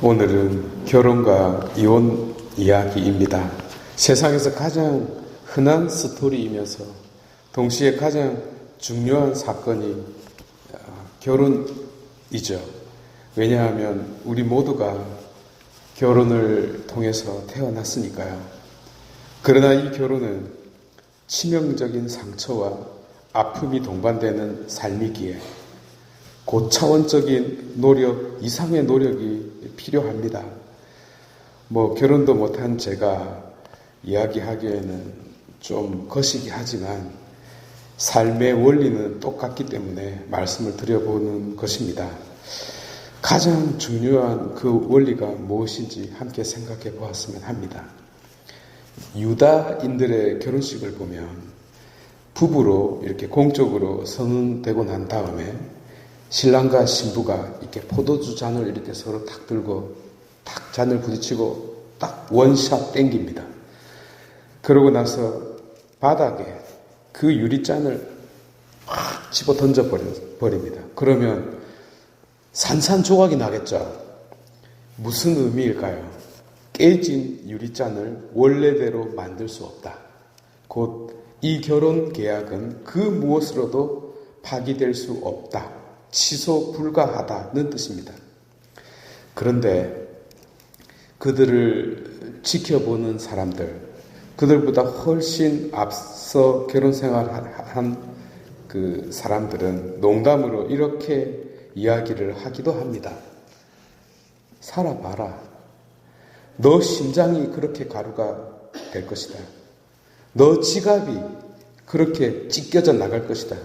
오늘은 결혼과 이혼 이야기입니다. 세상에서 가장 흔한 스토리이면서 동시에 가장 중요한 사건이 아, 결혼이죠. 왜냐하면 우리 모두가 결혼을 통해서 태어났으니까요. 그러나 이 결혼은 치명적인 상처와 아픔이 동반되는 삶이기에 고차원적인 노력, 이상의 노력이 필요합니다. 뭐 결혼도 못한 제가 이야기하기에는 좀 거시기 하지만 삶의 원리는 똑같기 때문에 말씀을 드려보는 것입니다. 가장 중요한 그 원리가 무엇인지 함께 생각해 보았으면 합니다. 유다인들의 결혼식을 보면 부부로 이렇게 공적으로 선언되고 난 다음에 신랑과 신부가 이렇게 포도주 잔을 이렇게 서로 탁 들고 탁 잔을 부딪히고 딱 원샷 땡깁니다. 그러고 나서 바닥에 그 유리잔을 확 집어 던져 버립니다. 그러면 산산조각이 나겠죠. 무슨 의미일까요? 깨진 유리잔을 원래대로 만들 수 없다. 곧 이 결혼 계약은 그 무엇으로도 파기될 수 없다. 취소 불가하다는 뜻입니다. 그런데 그들을 지켜보는 사람들, 그들보다 훨씬 앞서 결혼 생활한 그 사람들은 농담으로 이렇게 이야기를 하기도 합니다. 살아봐라. 너 심장이 그렇게 가루가 될 것이다. 너 지갑이 그렇게 찢겨져 나갈 것이다.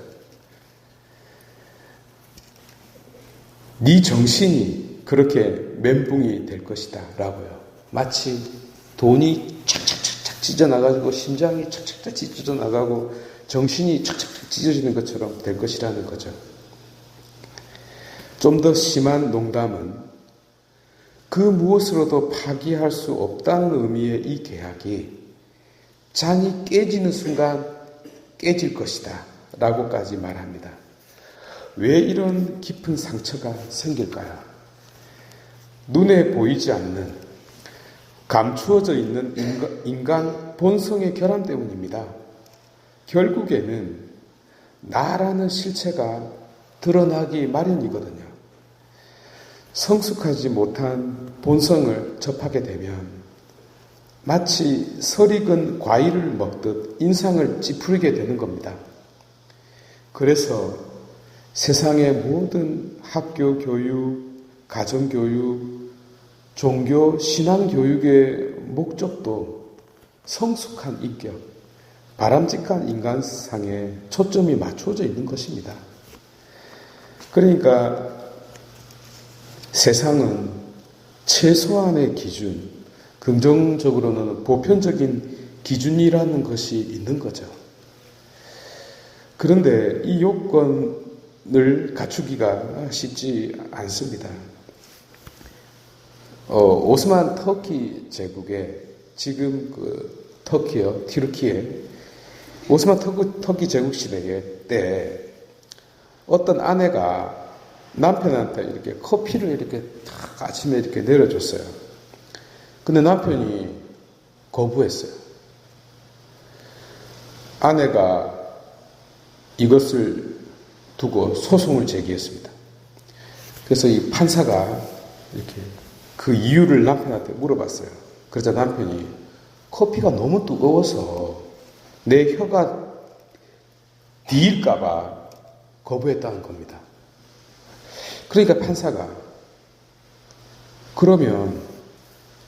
네 정신이 그렇게 멘붕이 될 것이다. 라고요. 마치 돈이 착착착착 찢어나가지고 심장이 착착착 찢어져 나가고 정신이 착착착 찢어지는 것처럼 될 것이라는 거죠. 좀 더 심한 농담은 그 무엇으로도 파기할 수 없다는 의미의 이 계약이 잔이 깨지는 순간 깨질 것이다. 라고까지 말합니다. 왜 이런 깊은 상처가 생길까요? 눈에 보이지 않는 감추어져 있는 인간 본성의 결함 때문입니다. 결국에는 나라는 실체가 드러나기 마련이거든요. 성숙하지 못한 본성을 접하게 되면 마치 설익은 과일을 먹듯 인상을 찌푸리게 되는 겁니다. 그래서 세상의 모든 학교 교육, 가정 교육, 종교, 신앙 교육의 목적도 성숙한 인격, 바람직한 인간상에 초점이 맞춰져 있는 것입니다. 그러니까 세상은 최소한의 기준, 긍정적으로는 보편적인 기준이라는 것이 있는 거죠. 그런데 이 요건 을 갖추기가 쉽지 않습니다. 어, 오스만 터키 제국에 지금 그 터키요, 티르키에 오스만 터키, 터키 제국 시대 때 어떤 아내가 남편한테 이렇게 커피를 이렇게 탁 아침에 이렇게 내려줬어요. 근데 남편이 거부했어요. 아내가 이것을 두고 소송을 제기했습니다. 그래서 이 판사가 이렇게 그 이유를 남편한테 물어봤어요. 그러자 남편이 커피가 너무 뜨거워서 내 혀가 뒤일까봐 거부했다는 겁니다. 그러니까 판사가 그러면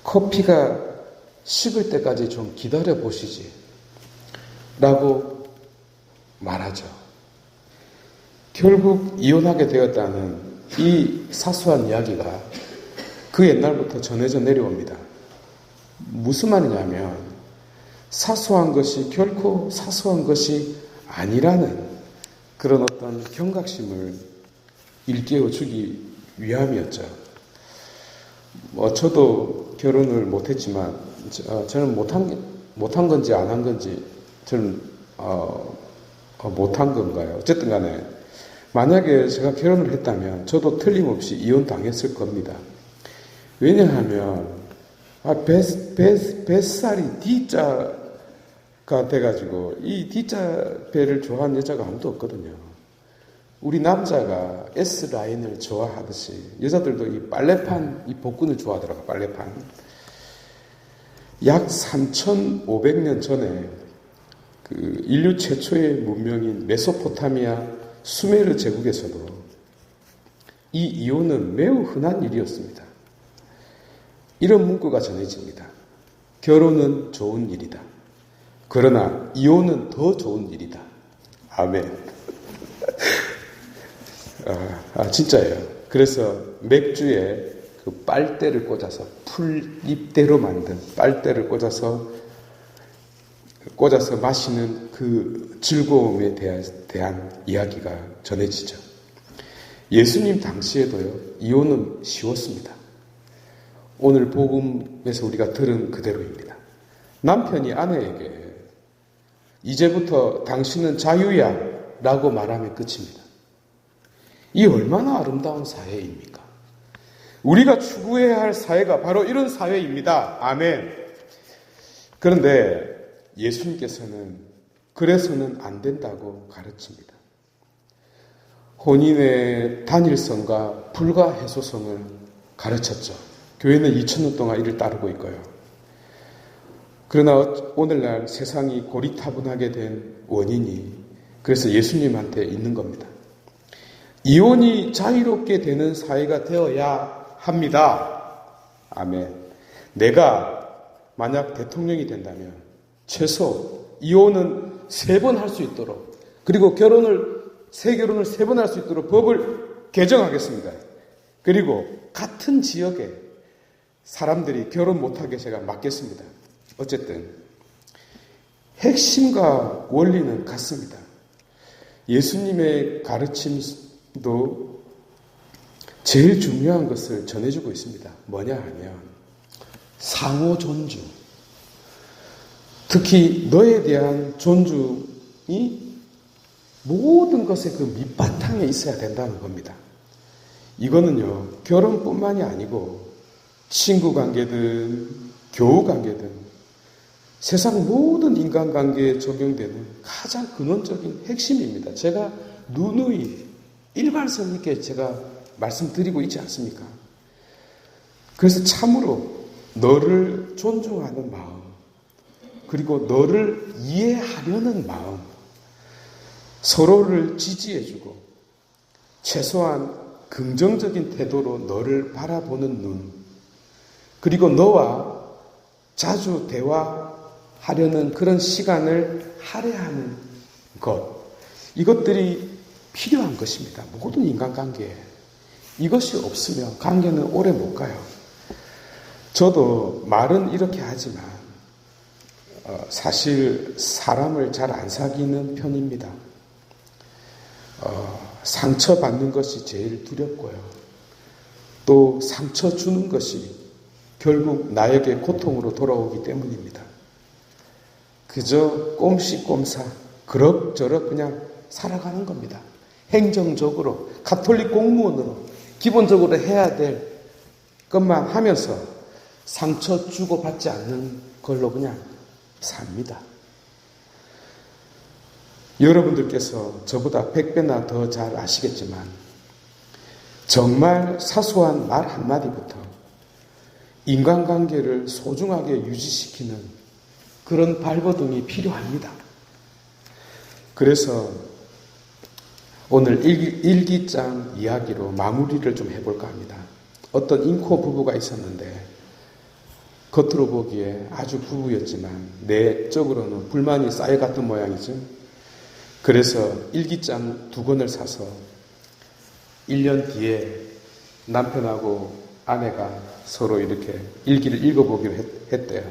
커피가 식을 때까지 좀 기다려 보시지 라고 말하죠. 결국 이혼하게 되었다는 이 사소한 이야기가 그 옛날부터 전해져 내려옵니다. 무슨 말이냐면 사소한 것이 결코 사소한 것이 아니라는 그런 어떤 경각심을 일깨워 주기 위함이었죠. 뭐 저도 결혼을 못했지만 어, 저는 못한 못한 건지 안 한 건지 저는 어, 어, 못한 건가요? 어쨌든 간에 만약에 제가 결혼을 했다면 저도 틀림없이 이혼 당했을 겁니다. 왜냐하면 아, 뱃, 뱃, 뱃살이 D자가 돼가지고 이 D자 배를 좋아하는 여자가 아무도 없거든요. 우리 남자가 S 라인을 좋아하듯이 여자들도 이 빨래판 이 복근을 좋아하더라고 빨래판. 약 3,500년 전에 그 인류 최초의 문명인 메소포타미아 수메르 제국에서도 이 이혼은 매우 흔한 일이었습니다. 이런 문구가 전해집니다. 결혼은 좋은 일이다. 그러나 이혼은 더 좋은 일이다. 아멘. 아, 아, 진짜예요. 그래서 맥주에 그 빨대를 꽂아서 풀잎대로 만든 빨대를 꽂아서 꽂아서 마시는 그 즐거움에 대한, 대한 이야기가 전해지죠. 예수님 당시에도요, 이혼은 쉬웠습니다. 오늘 복음에서 우리가 들은 그대로입니다. 남편이 아내에게 이제부터 당신은 자유야 라고 말하면 끝입니다. 이 얼마나 아름다운 사회입니까? 우리가 추구해야 할 사회가 바로 이런 사회입니다. 아멘. 그런데 예수님께서는 그래서는 안 된다고 가르칩니다. 혼인의 단일성과 불가해소성을 가르쳤죠. 교회는 2000년 동안 이를 따르고 있고요. 그러나 오늘날 세상이 고리타분하게 된 원인이 그래서 예수님한테 있는 겁니다. 이혼이 자유롭게 되는 사회가 되어야 합니다. 아멘. 내가 만약 대통령이 된다면 최소 이혼은 세 번 할 수 있도록 그리고 결혼을 세 결혼을 세 번 할 수 있도록 법을 개정하겠습니다. 그리고 같은 지역에 사람들이 결혼 못하게 제가 막겠습니다. 어쨌든 핵심과 원리는 같습니다. 예수님의 가르침도 제일 중요한 것을 전해주고 있습니다. 뭐냐 하면 상호 존중. 특히 너에 대한 존중이 모든 것의 그 밑바탕에 있어야 된다는 겁니다. 이거는요, 결혼뿐만이 아니고 친구 관계든 교우 관계든 세상 모든 인간 관계에 적용되는 가장 근원적인 핵심입니다. 제가 누누이 일관성 있게 제가 말씀드리고 있지 않습니까? 그래서 참으로 너를 존중하는 마음, 그리고 너를 이해하려는 마음, 서로를 지지해주고 최소한 긍정적인 태도로 너를 바라보는 눈, 그리고 너와 자주 대화하려는 그런 시간을 할애하는 것, 이것들이 필요한 것입니다. 모든 인간관계에. 이것이 없으면 관계는 오래 못 가요. 저도 말은 이렇게 하지만, 어, 사실 사람을 잘 안 사귀는 편입니다. 어, 상처받는 것이 제일 두렵고요. 또 상처 주는 것이 결국 나에게 고통으로 돌아오기 때문입니다. 그저 꼼시꼼사 그럭저럭 그냥 살아가는 겁니다. 행정적으로 가톨릭 공무원으로 기본적으로 해야 될 것만 하면서 상처 주고 받지 않는 걸로 그냥 삽니다. 여러분들께서 저보다 100배나 더 잘 아시겠지만 정말 사소한 말 한마디부터 인간관계를 소중하게 유지시키는 그런 발버둥이 필요합니다. 그래서 오늘 일기, 장 이야기로 마무리를 좀 해볼까 합니다. 어떤 인코 부부가 있었는데 겉으로 보기에 아주 부부였지만 내적으로는 불만이 쌓여갔던 모양이죠. 그래서 일기장 두 권을 사서 1년 뒤에 남편하고 아내가 서로 이렇게 일기를 읽어보기로 했, 대요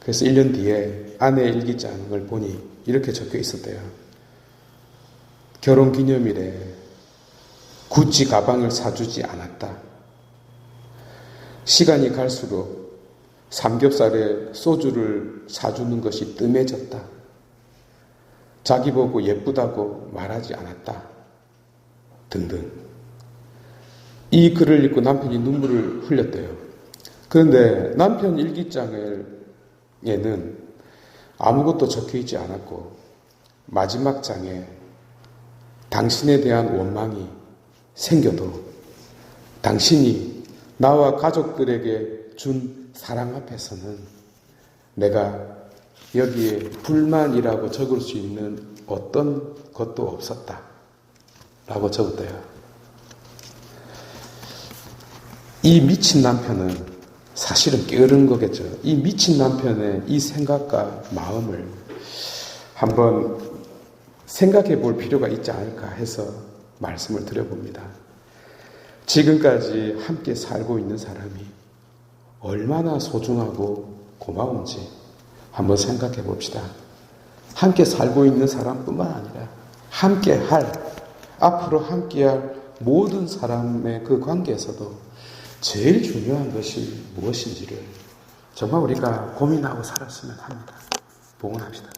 그래서 1년 뒤에 아내의 일기장을 보니 이렇게 적혀 있었대요. 결혼 기념일에 구찌 가방을 사주지 않았다. 시간이 갈수록 삼겹살에 소주를 사주는 것이 뜸해졌다. 자기 보고 예쁘다고 말하지 않았다. 등등. 이 글을 읽고 남편이 눈물을 흘렸대요. 그런데 남편 일기장에는 아무것도 적혀 있지 않았고 마지막 장에 당신에 대한 원망이 생겨도 당신이 나와 가족들에게 준 사랑 앞에서는 내가 여기에 불만이라고 적을 수 있는 어떤 것도 없었다. 라고 적었대요. 이 미친 남편은 사실은 게으른 거겠죠. 이 미친 남편의 이 생각과 마음을 한번 생각해 볼 필요가 있지 않을까 해서 말씀을 드려봅니다. 지금까지 함께 살고 있는 사람이 얼마나 소중하고 고마운지 한번 생각해 봅시다. 함께 살고 있는 사람뿐만 아니라 함께 할, 앞으로 함께 할 모든 사람의 그 관계에서도 제일 중요한 것이 무엇인지를 정말 우리가 고민하고 살았으면 합니다. 봉헌합시다.